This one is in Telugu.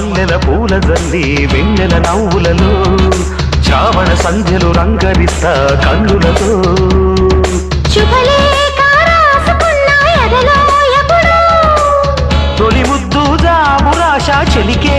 పూల తల్లి వెన్నెల నవ్వులలో చావణ సంధ్యలు రంగరిస్తా కన్నులతో. తొలి ముద్దు జాబురాశ చెలికే